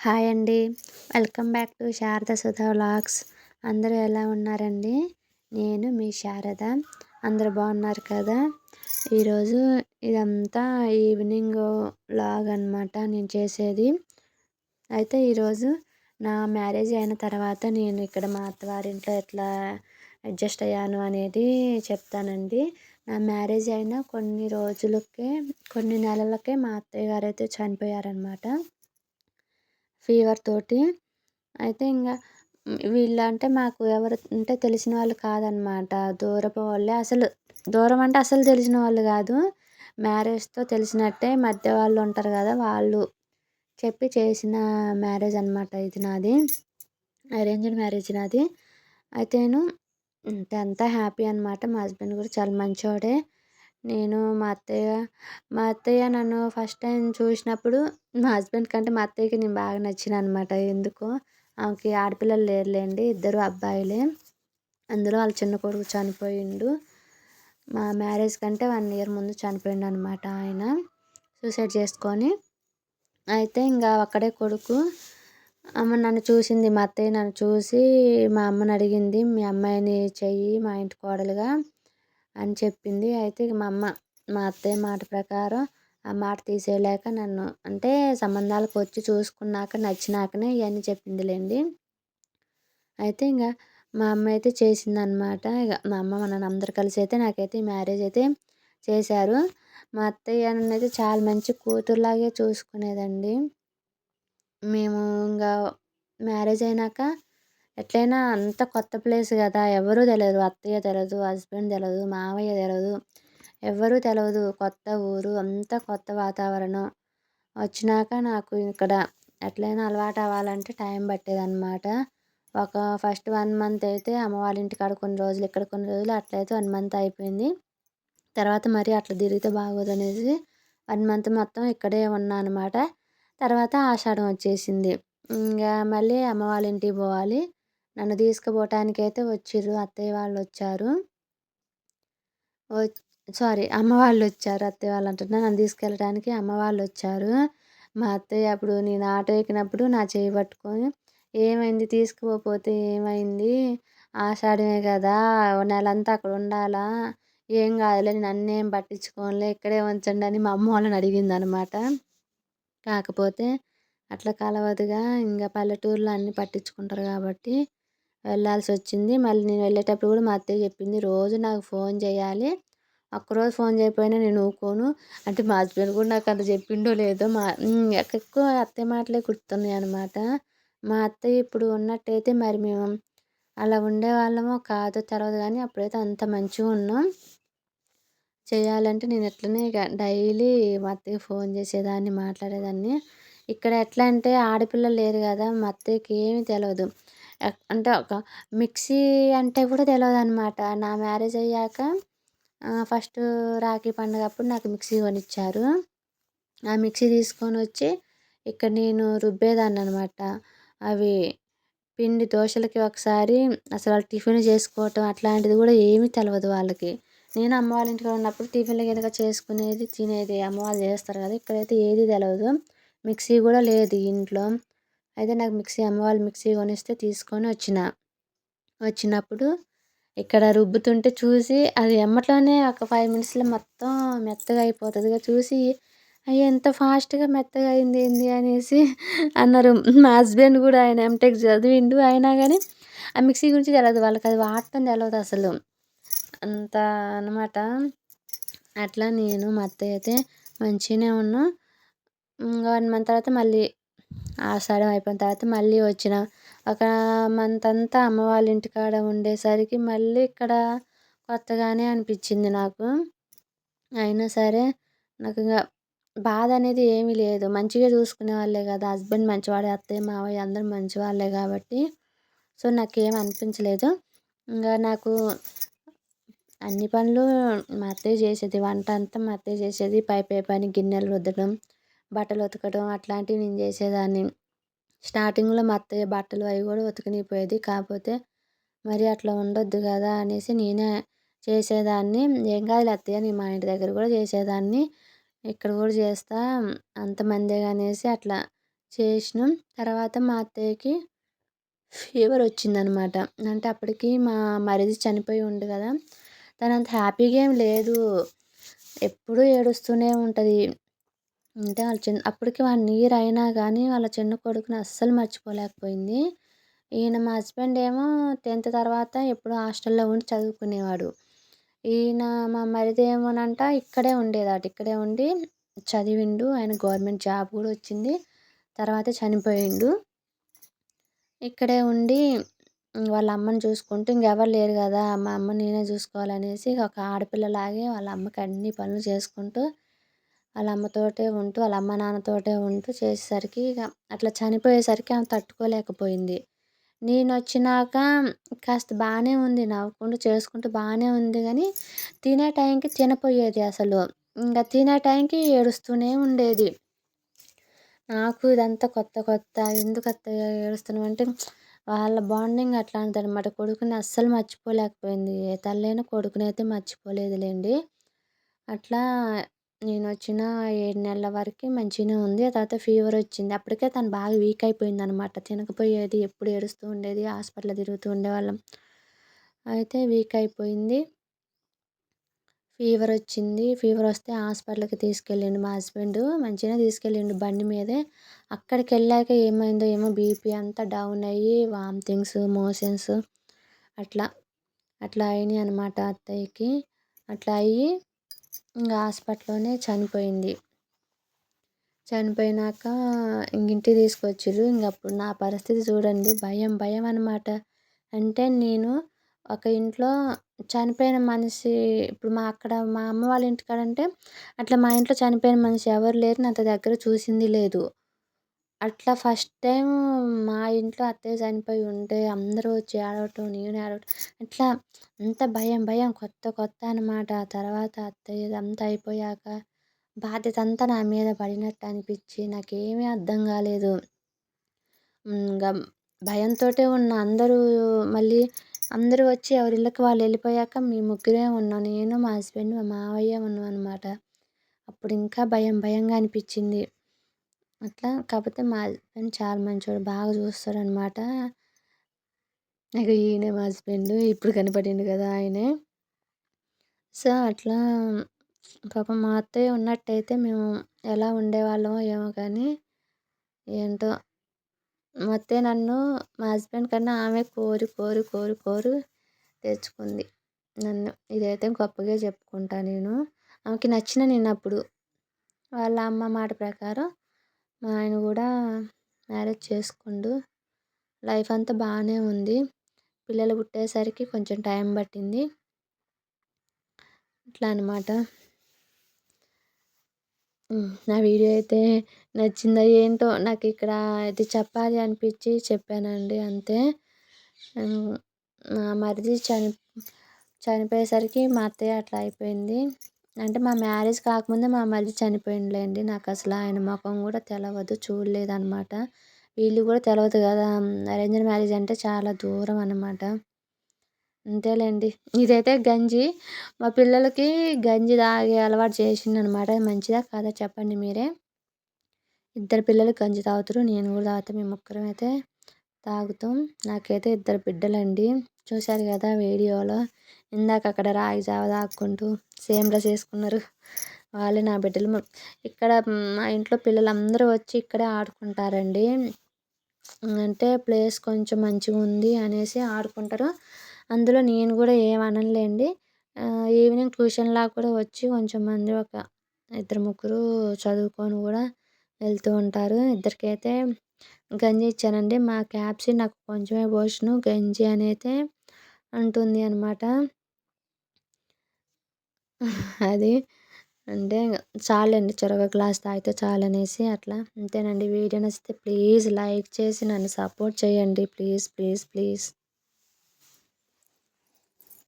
Hi అండి. Welcome back to Sharada Sudha vlogs. అందరూ ఎలా ఉన్నారండి? నేను మీ శారద. అందరూ బాగున్నారు కదా? ఈరోజు ఇదంతా ఈవినింగ్ వ్లాగ్ అనమాట నేను చేసేది. అయితే ఈరోజు నా మ్యారేజ్ అయిన తర్వాత నేను ఇక్కడ మా అత్తవారింట్లో ఎట్లా అడ్జస్ట్ అయ్యాను అనేది చెప్తానండి. నా మ్యారేజ్ అయిన కొన్ని రోజులకే కొన్ని నెలలకే మా అత్తయ్య గారు అయితే చనిపోయారనమాట ఫీవర్ తోటి. అయితే ఇంకా వీళ్ళు అంటే మాకు ఎవరు అంటే తెలిసిన వాళ్ళు కాదనమాట. దూరపు వాళ్ళే. అసలు దూరం అంటే అసలు తెలిసిన వాళ్ళు కాదు. మ్యారేజ్తో తెలిసినట్టే మధ్య వాళ్ళు ఉంటారు కదా వాళ్ళు చెప్పి చేసిన మ్యారేజ్ అనమాట ఇది నాది. అరేంజ్డ్ మ్యారేజ్ నాది. అయితే నేను అంతా హ్యాపీ అనమాట. మా హస్బెండ్ కూడా చాలా మంచివాడే నేను మా అత్తయ్య మా అత్తయ్య నన్ను ఫస్ట్ టైం చూసినప్పుడు మా హస్బెండ్ కంటే మా అత్తయ్యకి నేను బాగా నచ్చిన అనమాట ఎందుకో ఆమెకి ఆడపిల్లలు లేరులేండి ఇద్దరు అబ్బాయిలే. అందులో వాళ్ళ చిన్న కొడుకు చనిపోయిండు. మా మ్యారేజ్ కంటే వన్ ఇయర్ ముందు చనిపోయిండు అనమాట ఆయన. సూసైడ్ చేసుకొని. అయితే ఇంకా అక్కడే కొడుకు. అమ్మ నన్ను చూసింది మా అత్తయ్య నన్ను చూసి మా అమ్మని అడిగింది మీ అమ్మాయిని చెయ్యి మా ఇంటి కోడలుగా. అని చెప్పింది. అయితే మా అమ్మ మా అత్తయ్య మాట ప్రకారం ఆ మాట తీసేయలేక నన్ను అంటే సంబంధాలకు వచ్చి చూసుకున్నాక నచ్చినాకనే ఇవన్నీ చెప్పిందిలేండి. అయితే ఇంకా మా అమ్మ అయితే చేసిందనమాట ఇక మా అమ్మ మన అందరు కలిసి అయితే నాకైతే మ్యారేజ్ అయితే చేశారు. మా అత్తయ్య అయితే చాలా మంచి కూతురులాగే చూసుకునేదండి. మేము ఇంకా మ్యారేజ్ అయినాక ఎట్లైనా అంత కొత్త ప్లేస్ కదా ఎవరూ తెలియదు అత్తయ్య తెలియదు హస్బెండ్ తెలియదు మావయ్య తెలియదు ఎవరు తెలియదు కొత్త ఊరు అంతా కొత్త వాతావరణం. వచ్చినాక నాకు ఇక్కడ ఎట్లైనా అలవాటు అవ్వాలంటే టైం పట్టేదన్నమాట. ఒక ఫస్ట్ వన్ మంత్ అయితే అమ్మ వాళ్ళ ఇంటికాడ కొన్ని రోజులు ఇక్కడ కొన్ని రోజులు అట్లయితే వన్ మంత్ అయిపోయింది. తర్వాత మరి అట్లా తిరిగితే బాగోదు అనేసి వన్ మంత్ మొత్తం ఇక్కడే ఉన్నా అనమాట తర్వాత ఆషాఢం వచ్చేసింది. ఇంకా మళ్ళీ అమ్మ వాళ్ళ ఇంటికి పోవాలి. నన్ను తీసుకుపోవటానికైతే వచ్చిర్రు. అత్తయ్య వాళ్ళు వచ్చారు సారీ అమ్మ వాళ్ళు వచ్చారు అత్తయ్య వాళ్ళు అంటున్నా నన్ను తీసుకెళ్ళడానికి అమ్మ వాళ్ళు వచ్చారు మా అత్తయ్య అప్పుడు నేను ఆటో ఎక్కినప్పుడు నా చేయి పట్టుకొని ఏమైంది? తీసుకుపోతే ఏమైంది? ఆషాఢమే కదా నెలంతా అక్కడ ఉండాలా? ఏం కాదులే నన్ను ఏం పట్టించుకోనులే ఇక్కడే ఉంచండి అని మా అమ్మ వాళ్ళని అడిగింది అనమాట కాకపోతే అట్లా కలవదుగా. ఇంకా పల్లెటూరులో అన్నీ పట్టించుకుంటారు కాబట్టి వెళ్ళాల్సి వచ్చింది మళ్ళీ నేను వెళ్ళేటప్పుడు కూడా మా అత్తయ్య చెప్పింది రోజు నాకు ఫోన్ చేయాలి. ఒక్కరోజు ఫోన్ చేయకపోయినా నేను ఊకోను. అంటే మా హస్బెండ్ కూడా నాకు అంత చెప్పిండో లేదో మా ఎక్కువ అత్తయ్య మాటలే గుర్తున్నాయి అనమాట మా అత్తయ్య ఇప్పుడు ఉన్నట్టయితే మరి మేము అలా ఉండేవాళ్ళమో కాదో తర్వాత కానీ అప్పుడైతే అంత మంచిగా ఉన్నాం. చేయాలంటే నేను ఎట్లనే డైలీ మా అత్తయ్య ఫోన్ చేసేదాన్ని మాట్లాడేదాన్ని. ఇక్కడ ఎట్లా అంటే ఆడపిల్లలు లేరు కదా మా అత్తయ్యకి ఏమీ తెలియదు అంటే ఒక మిక్సీ అంటే కూడా తెలియదు అనమాట నా మ్యారేజ్ అయ్యాక ఫస్ట్ రాఖీ పండుగ అప్పుడు నాకు మిక్సీ కొనిచ్చారు. ఆ మిక్సీ తీసుకొని వచ్చి ఇక్కడ నేను రుబ్బేదాన్ని అనమాట అవి పిండి దోశలకి ఒకసారి అసలు టిఫిన్ చేసుకోవటం అట్లాంటిది కూడా ఏమీ తెలియదు వాళ్ళకి. నేను అమ్మ వాళ్ళ ఇంటికి ఉన్నప్పుడు టిఫిన్లు కనుక చేసుకునేది తినేది అమ్మ వాళ్ళు చేస్తారు కదా ఇక్కడైతే ఏది తెలియదు మిక్సీ కూడా లేదు ఇంట్లో. అయితే నాకు మిక్సీ అమ్మ వాళ్ళు మిక్సీ కొనిస్తే తీసుకొని వచ్చిన. వచ్చినప్పుడు ఇక్కడ రుబ్బుతుంటే చూసి అది ఎమ్మట్లోనే ఒక ఫైవ్ మినిట్స్లో మొత్తం మెత్తగా అయిపోతుందిగా చూసి అయ్యో ఎంత ఫాస్ట్గా మెత్తగా అయింది ఏంది అనేసి అన్నారు. మా హస్బెండ్ కూడా ఆయన ఎంటెక్ చదివిండు అయినా కానీ ఆ మిక్సీ గురించి తెలియదు వాళ్ళకి అది వాడటం తెలియదు అసలు. అంత అనమాట అట్లా నేను మా అత్తయ్య అయితే మంచిగానే ఉన్నాం. వన్ మంత్ తర్వాత మళ్ళీ ఆషాఢం అయిపోయిన తర్వాత మళ్ళీ వచ్చిన. ఒక మంత్ అంతా అమ్మ వాళ్ళ ఇంటికాడ ఉండేసరికి మళ్ళీ ఇక్కడ కొత్తగానే అనిపించింది నాకు. అయినా సరే నాకు ఇంకా బాధ అనేది ఏమీ లేదు. మంచిగా చూసుకునే వాళ్ళే కదా. హస్బెండ్ మంచివాడే అత్తయ్య మావయ్య అందరూ మంచివాళ్ళే కాబట్టి. సో నాకేం అనిపించలేదు. ఇంకా నాకు అన్ని పనులు మా అత్తయ్య చేసేది. వంట అంతా మా అత్తయ్య చేసేది. పై పై పని గిన్నెలు రుద్దడం బట్టలు ఉతకడం అట్లాంటివి నేను చేసేదాన్ని. స్టార్టింగ్లో మా అత్తయ్య బట్టలు అవి కూడా ఉతకనిపోయేది. కాకపోతే మరి అట్లా ఉండొద్దు కదా అనేసి నేనే చేసేదాన్ని. ఏం కాదులే అత్తయ్య నేను మా ఇంటి దగ్గర కూడా చేసేదాన్ని. ఇక్కడ కూడా చేస్తా అంతమందే అనేసి అట్లా చేసినాం. తర్వాత మా అత్తయ్యకి ఫీవర్ వచ్చిందనమాట. అంటే అప్పటికి మా మరిది చనిపోయి ఉండు కదా తను అంత హ్యాపీగా ఏం లేదు. ఎప్పుడూ ఏడుస్తూనే ఉంటుంది. అంటే వాళ్ళ చిన్న అప్పటికి వాళ్ళ ఇయర్ అయినా కానీ వాళ్ళ చిన్న కొడుకుని అస్సలు మర్చిపోలేకపోయింది. ఈయన మా హస్బెండ్ ఏమో టెన్త్ తర్వాత ఎప్పుడు హాస్టల్లో ఉండి చదువుకునేవాడు. ఈయన మా మరిది ఏమోనంట ఇక్కడే ఉండేదాట ఇక్కడే ఉండి చదివిండు ఆయన గవర్నమెంట్ జాబ్ కూడా వచ్చింది తర్వాత చనిపోయిండు. ఇక్కడే ఉండి వాళ్ళ అమ్మని చూసుకుంటూ ఇంకెవరు లేరు కదా మా అమ్మ నేనే చూసుకోవాలనేసి ఒక ఆడపిల్లలాగే వాళ్ళ అమ్మకి అన్ని పనులు చేసుకుంటూ వాళ్ళ అమ్మతోటే ఉంటూ వాళ్ళ అమ్మ నాన్నతోటే ఉంటూ చేసేసరికి ఇక అట్లా చనిపోయేసరికి ఆమె తట్టుకోలేకపోయింది. నేను వచ్చినాక కాస్త బాగానే ఉంది నవ్వుకుంటూ చేసుకుంటూ బాగానే ఉంది కానీ తినే టైంకి తినపోయేది అసలు. ఇంకా తినే టైంకి ఏడుస్తూనే ఉండేది. నాకు ఇదంతా కొత్త కొత్త ఎందుకు అత్త ఏడుస్తున్నావు అంటే వాళ్ళ బాండింగ్ అట్లాంటిదనమాట కొడుకుని అస్సలు మర్చిపోలేకపోయింది. ఏ తల్లైనా కొడుకునైతే మర్చిపోలేదులేండి. అట్లా నేను వచ్చిన ఏడు నెలల వరకు మంచిగానే ఉంది. ఆ తర్వాత ఫీవర్ వచ్చింది. అప్పటికే తను బాగా వీక్ అయిపోయింది అనమాట తినకపోయేది ఎప్పుడు ఏడుస్తూ ఉండేది హాస్పిటల్ తిరుగుతూ ఉండేవాళ్ళం. అయితే వీక్ అయిపోయింది. ఫీవర్ వచ్చింది. ఫీవర్ వస్తే హాస్పిటల్కి తీసుకెళ్ళిండు మా హస్బెండ్ మంచిగానే తీసుకెళ్ళిండు బండి మీదే. అక్కడికి వెళ్ళాక ఏమైందో ఏమో బీపీ అంతా డౌన్ అయ్యి వామిటింగ్స్ మోషన్స్ అట్లా అట్లా అయినాయి అనమాట అత్తయ్యకి. అట్లా అయ్యి ఇంకా హాస్పిటల్లోనే చనిపోయింది. చనిపోయినాక ఇంక ఇంటికి ఇంకా ఇంక అప్పుడు నా పరిస్థితి చూడండి భయం భయం అనమాట అంటే నేను ఒక ఇంట్లో చనిపోయిన మనిషి ఇప్పుడు మా అక్కడ మా అమ్మ వాళ్ళ ఇంటికాడ అంటే అట్లా మా ఇంట్లో చనిపోయిన మనిషి ఎవరు లేరు నా దగ్గర చూసింది లేదు. అట్లా ఫస్ట్ టైం మా ఇంట్లో అత్తయ్య చనిపోయి ఉంటే అందరూ వచ్చి ఏడవటం నేను ఏడవటం ఇట్లా అంత భయం భయం కొత్త కొత్త అనమాట తర్వాత అత్తయ్య అంతా అయిపోయాక బాధ్యత అంతా నా మీద పడినట్టు అనిపించి నాకేమీ అర్థం కాలేదు. ఇంకా భయంతో ఉన్న అందరూ మళ్ళీ అందరూ వచ్చి ఎవరి ఇళ్ళకి వాళ్ళు వెళ్ళిపోయాక మీ ముగ్గురే ఉన్నాం. నేను మా హస్బెండ్ మా మావయ్య ఉన్నాం అనమాట అప్పుడు ఇంకా భయం భయంగా అనిపించింది. అట్లా కాకపోతే మా హస్బెండ్ చాలా మంచోడు బాగా చూస్తాడు అనమాట ఇక ఈయనే మా హస్బెండ్ ఇప్పుడు కనపడిండు కదా ఆయనే. సో అట్లా పాపం మా అత్తయ్య ఉన్నట్టయితే మేము ఎలా ఉండేవాళ్ళమో ఏమో కానీ ఏంటో మా అత్తయ్య నన్ను మా హస్బెండ్ కన్నా ఆమె కోరి కోరి కోరి కోరి తెచ్చుకుంది నన్ను. ఇదైతే గొప్పగా చెప్పుకుంటా నేను. ఆమెకి నచ్చిన నేను అప్పుడు. వాళ్ళ అమ్మ మాట ప్రకారం మా ఆయన కూడా మ్యారేజ్ చేసుకుండు. లైఫ్ అంతా బాగానే ఉంది. పిల్లలు పుట్టేసరికి కొంచెం టైం పట్టింది. ఇట్లా అనమాట నా వీడియో అయితే నచ్చిందా ఏంటో నాకు ఇక్కడ ఇది చెప్పాలి అనిపించి చెప్పానండి అంతే. మా మరిది చని చనిపోయేసరికి మా అత్తయ్య అట్లా అయిపోయింది. అంటే మా మ్యారేజ్ కాకముందే మా మరిది చనిపోయిండులేండి. నాకు అసలు ఆయన ముఖం కూడా తెలవదు చూడలేదు అనమాట వీళ్ళు కూడా తెలవదు కదా అరేంజ్డ్ మ్యారేజ్ అంటే చాలా దూరం అనమాట. అంతేలేండి. ఇదైతే గంజి. మా పిల్లలకి గంజి తాగే అలవాటు చేసింది అనమాట మంచిదా కాదా చెప్పండి మీరే. ఇద్దరు పిల్లలు గంజి తాగుతారు నేను కూడా తాగుతా మేము ముగ్గురం అయితే తాగుతాం. నాకైతే ఇద్దరు బిడ్డలండి. చూశారు కదా వీడియోలో. ఇందాక అక్కడ రాగి జావ తాక్కుంటూ సేమ్ డ్రెస్ వేసుకున్నారు వాళ్ళే నా బిడ్డలు. ఇక్కడ మా ఇంట్లో పిల్లలందరూ వచ్చి ఇక్కడే ఆడుకుంటారండి. అంటే ప్లేస్ కొంచెం మంచిగా ఉంది అనేసి ఆడుకుంటారు. అందులో నేను కూడా ఏమనలేండి ఈవినింగ్ ట్యూషన్లా కూడా వచ్చి కొంచెం మంది ఒక ఇద్దరు ముగ్గురు చదువుకొని కూడా వెళ్తూ ఉంటారు. ఇద్దరికైతే గంజి ఇచ్చానండి. మా క్యాప్సి నాకు కొంచెమే పోషను. గంజి అనేది అంటుంది అనమాట అది అంటే చాలండి. చొరవ గ్లాస్ తాగితే చాలనేసి అట్లా. అంతేనండి. వీడియో నచ్చితే ప్లీజ్ లైక్ చేసి నన్ను సపోర్ట్ చేయండి. Please please please.